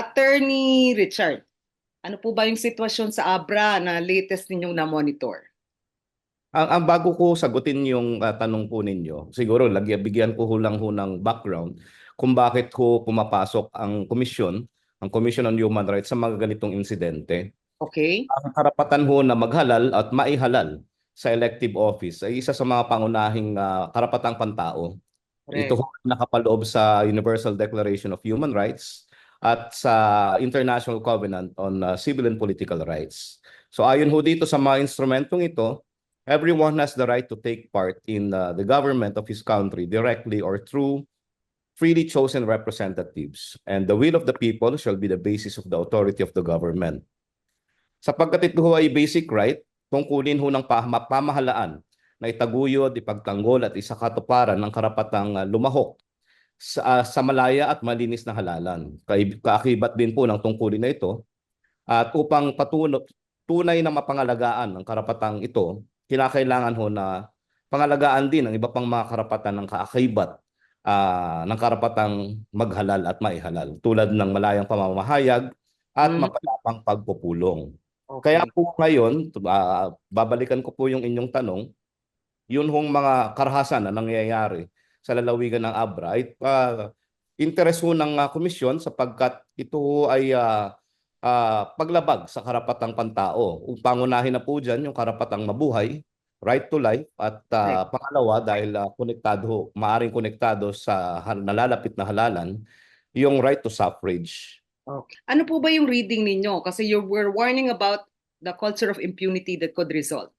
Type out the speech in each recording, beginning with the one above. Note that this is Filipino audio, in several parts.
Attorney Richard, ano po ba yung sitwasyon sa Abra na latest ninyong na-monitor? Ang, ang bago ko sagutin yung ah, tanong po ninyo, siguro lagyan bigyan ko lang ho ng background kung bakit ho pumapasok ang komisyon, ang Commission on Human Rights sa mga ganitong insidente. Okay? Ang karapatan ho na maghalal at maihalal sa elective office ay isa sa mga pangunahing ah, karapatang pantao. Ito ho nakapaloob sa Universal Declaration of Human Rights at sa International Covenant on uh, Civil and Political Rights. So ayon ho dito sa mga instrumentong ito, everyone has the right to take part in uh, the government of his country directly or through freely chosen representatives. And the will of the people shall be the basis of the authority of the government. Sapagkat ito ho ay basic right, tungkulin ho ng pamahalaan na itaguyod, ipagtanggol at isakatuparan ng karapatang uh, lumahok sa, ah, sa malaya at malinis na halalan. Kaakibat din po ng tungkulin na ito at upang patuno, tunay na mapangalagaan ang karapatang ito, kinakailangan ho na pangalagaan din ang iba pang mga karapatan ng kaakibat ah, ng karapatang maghalal at maihalal tulad ng malayang pamamahayag at Mm. mapayapang pagpupulong. Okay. Kaya po ngayon, ah, babalikan ko po yung inyong tanong, yun hong mga karahasan na nangyayari sa lalawigan ng Abra ay uh, interes ho ng ah, komisyon sapagkat ito ay ah, ah, paglabag sa karapatang pantao. Pangunahin na po dyan yung karapatang mabuhay, right to life, at ah, pangalawa dahil ah, konektado, maaring konektado sa nalalapit na halalan, yung right to suffrage. Okay. Ano po ba yung reading ninyo? Kasi you were warning about the culture of impunity that could result.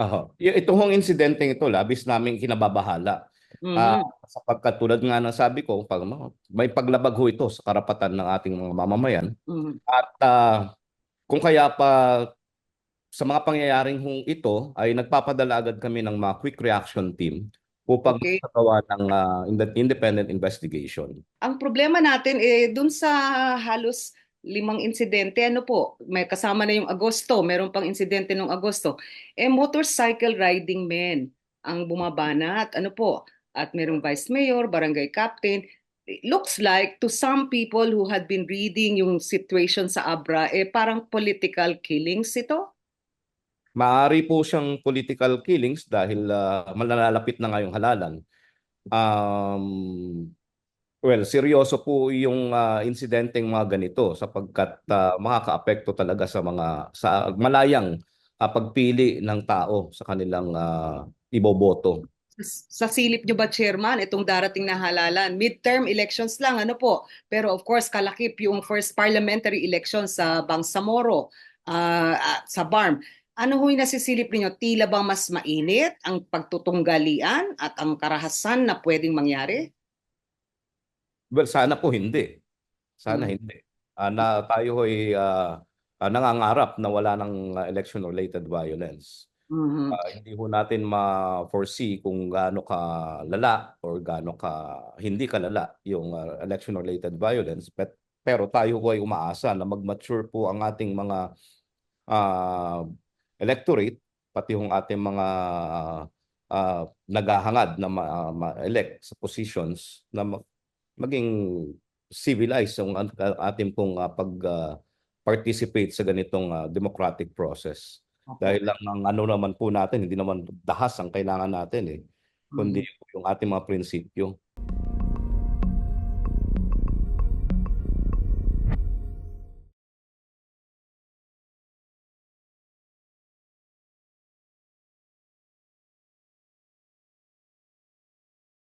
Aha. Y- Ito hong insidenteng ito, labis namin kinababahala. Ah, sapagkat tulad nga ng sabi ko, pag, may paglabag ho ito sa karapatan ng ating mga mamamayan. Mhm. At ah, kung kaya pa sa mga pangyayaring hong ito ay nagpapadala agad kami ng mga quick reaction team upang Okay. magpagawa ng ind- independent investigation. Ang problema natin eh dun sa halos limang insidente, ano po, may kasama na yung Agosto, meron pang insidente nung Agosto. Eh motorcycle riding men ang bumabanat, ano po, at merong vice mayor, barangay captain. It looks like to some people who had been reading yung situation sa Abra, eh parang political killings ito. Maari po siyang political killings dahil ah, malalapit na nga yung halalan. Um, well, seryoso po yung ah, insidenteng mga ganito sapagkat ah, makakaapekto talaga sa mga sa malayang ah, pagpili ng tao sa kanilang ah, iboboto. Sa silip nyo ba, Chairman, itong darating na halalan? Midterm elections lang, ano po? Pero of course, kalakip yung first parliamentary election sa Bangsamoro, ah, sa BARM. Ano ho'y nasisilip ninyo? Tila bang mas mainit ang pagtutunggalian at ang karahasan na pwedeng mangyari? Well, sana po hindi. Sana Mm. hindi. Ah, na tayo ay ah, ah, nangangarap na wala ng election-related violence. Mhm. Ah, hindi ho natin ma-foresee kung gaano ka lala or gaano ka hindi kalala yung ah, election-related violence. But, pero tayo ho ay umaasa na mag-mature po ang ating mga ah, electorate, pati yung ating mga ah, naghahangad na ma- ma-elect sa positions na ma- maging civilized ang ating pong ah, pag-participate sa ganitong ah, democratic process. Dahil lang ang ano naman po natin, hindi naman dahas ang kailangan natin eh, kundi yung ating mga prinsipyo.